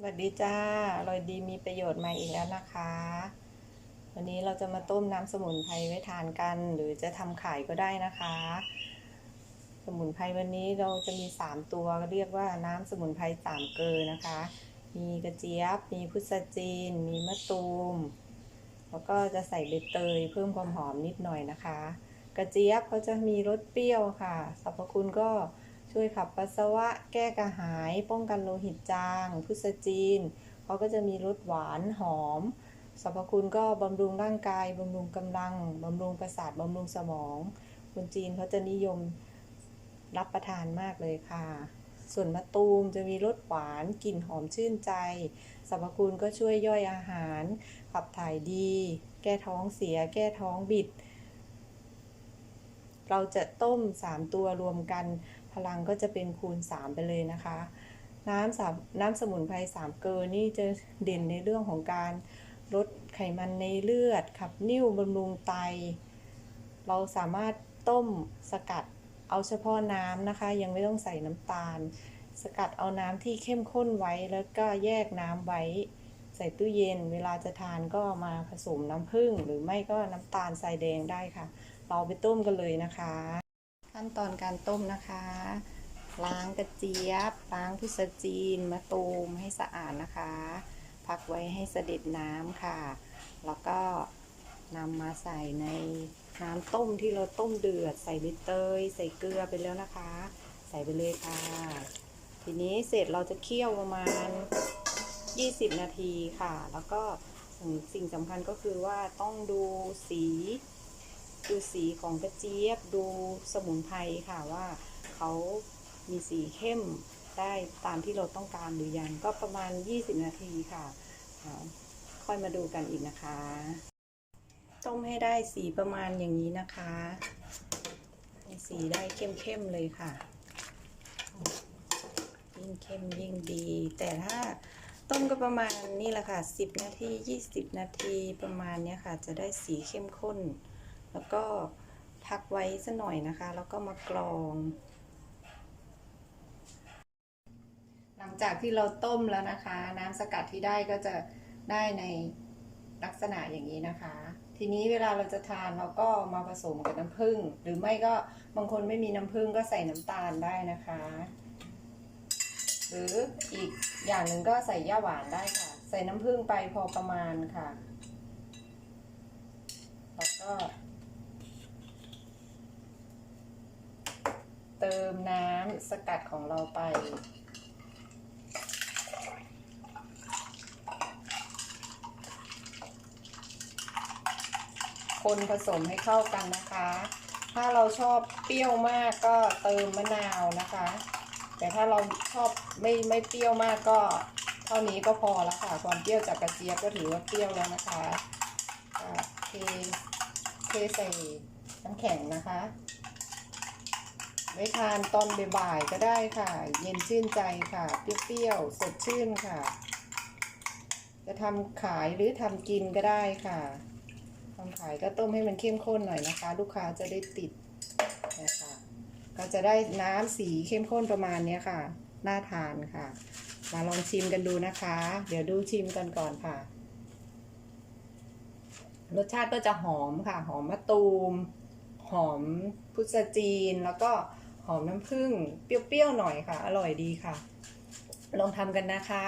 สวัสดีจ้าอร่อยดีมีประโยชน์มาอีกแล้วนะคะ วันนี้เราจะมาต้มน้ำสมุนไพรไว้ทานกัน หรือจะทำขายก็ได้นะคะ สมุนไพรวันนี้เราจะมี 3 ตัวเรียกว่าน้ำสมุนไพรสามเกลอนะคะ มีกระเจี๊ยบ มีพุทราจีน มีมะตูม แล้วก็จะใส่ใบเตยเพิ่มความหอมนิดหน่อยนะคะ กระเจี๊ยบเขาจะมีรสเปรี้ยวค่ะสรรพคุณก็ ช่วยขับปัสสาวะ แก้กระหาย ป้องกันโลหิตจาง พุทจีน เขาก็จะมีรสหวานหอม สรรพคุณก็บำรุงร่างกาย บำรุงกำลัง บำรุงประสาท บำรุงสมอง คนจีนเขาจะนิยมรับประทานมากเลยค่ะ ส่วนมะตูมจะมีรสหวาน กลิ่นหอมชื่นใจ สรรพคุณก็ช่วยย่อยอาหาร ขับถ่ายดี แก้ท้องเสีย แก้ท้องบิด เราจะต้ม 3 ตัวรวมกัน พลังก็จะเป็นคูณ 3 ไปเลยนะคะ น้ำสามน้ำสมุนไพร3 เกลอนี่จะเด่นในเรื่องของการลดไขมันในเลือด ขับนิ่วบำรุงไต เราสามารถต้มสกัดเอาเฉพาะน้ำนะคะ ยังไม่ต้องใส่น้ำตาล สกัดเอาน้ำที่เข้มข้นไว้แล้วก็แยกน้ำไว้ ใส่ตู้เย็น เวลาจะทานก็มาผสมน้ำผึ้งหรือไม่ก็น้ำตาลทรายแดงได้ค่ะ เราไปต้มกันเลยนะคะ ขั้นตอนการต้มนะคะ ล้างกระเจี๊ยบ ล้างพุทราจีนมะตูมให้สะอาดนะคะ พักไว้ให้เสด็จน้ำค่ะ แล้วก็นำมาใส่ในน้ำต้มที่เราต้มเดือด ใส่ใบเตย ใส่เกลือไปแล้วนะคะ ใส่ไปเลยค่ะ ทีนี้เสร็จเราจะเคี่ยวประมาณ 20 นาทีค่ะ แล้วก็สิ่งสำคัญก็คือว่าต้องดูสี ดูสีของกระเจี๊ยบดูสมุนไพรค่ะว่าเขามีสีเข้มได้ตามที่เราต้องการหรือยังก็ประมาณ 20 นาทีค่ะ ค่อยมาดูกันอีกนะคะ ต้มให้ได้สีประมาณอย่างนี้นะคะสีได้เข้มๆเลยค่ะ ยิ่งเข้มยิ่งดี แต่ถ้าต้มก็ประมาณนี่แหละค่ะ 10 นาที 20 นาทีประมาณนี้ค่ะ จะได้สีเข้มข้น แล้วก็พักไว้สักหน่อยนะคะ แล้วก็มากรอง หลังจากที่เราต้มแล้วนะคะ น้ำสกัดที่ได้ก็จะได้ในลักษณะอย่างนี้นะคะ ทีนี้เวลาเราจะทานเราก็มาผสมกับน้ำผึ้งหรือไม่ก็บางคนไม่มีน้ำผึ้งก็ใส่น้ำตาลได้นะคะ หรืออีกอย่างหนึ่งก็ใส่ย่าหวานได้ค่ะ ใส่น้ำผึ้งไปพอประมาณค่ะแล้วก็ ติมน้ำสกัดของเราไป คนผสมให้เข้ากันนะคะ ถ้าเราชอบเปรี้ยวมากก็เติมมะนาวนะคะ แต่ถ้าเราชอบไม่ไม่เปรี้ยวมากก็เท่านี้ก็พอแล้วค่ะ ความเปรี้ยวจากกระเจี๊ยบก็ถือว่าเปรี้ยวแล้วนะคะเทเทใส่น้ำแข็งนะคะ ไว้ทานตอนบ่ายๆก็ได้ค่ะ เย็นชื่นใจค่ะ เปรี้ยวๆสดชื่นค่ะ จะทำขายหรือทำกินก็ได้ค่ะทำขายก็ต้มให้มันเข้มข้นหน่อยนะคะ ลูกค้าจะได้ติดนะคะก็จะได้น้ำสีเข้มข้นประมาณนี้ค่ะ น่าทานค่ะ มาลองชิมกันดูนะคะ เดี๋ยวดูชิมกันก่อนค่ะ รสชาติก็จะหอมค่ะ หอมมะตูม หอมพุทราจีนแล้วก็ อมน้ำผึ้งเปรี้ยวๆหน่อยค่ะ อร่อยดีค่ะ ลองทำกันนะคะ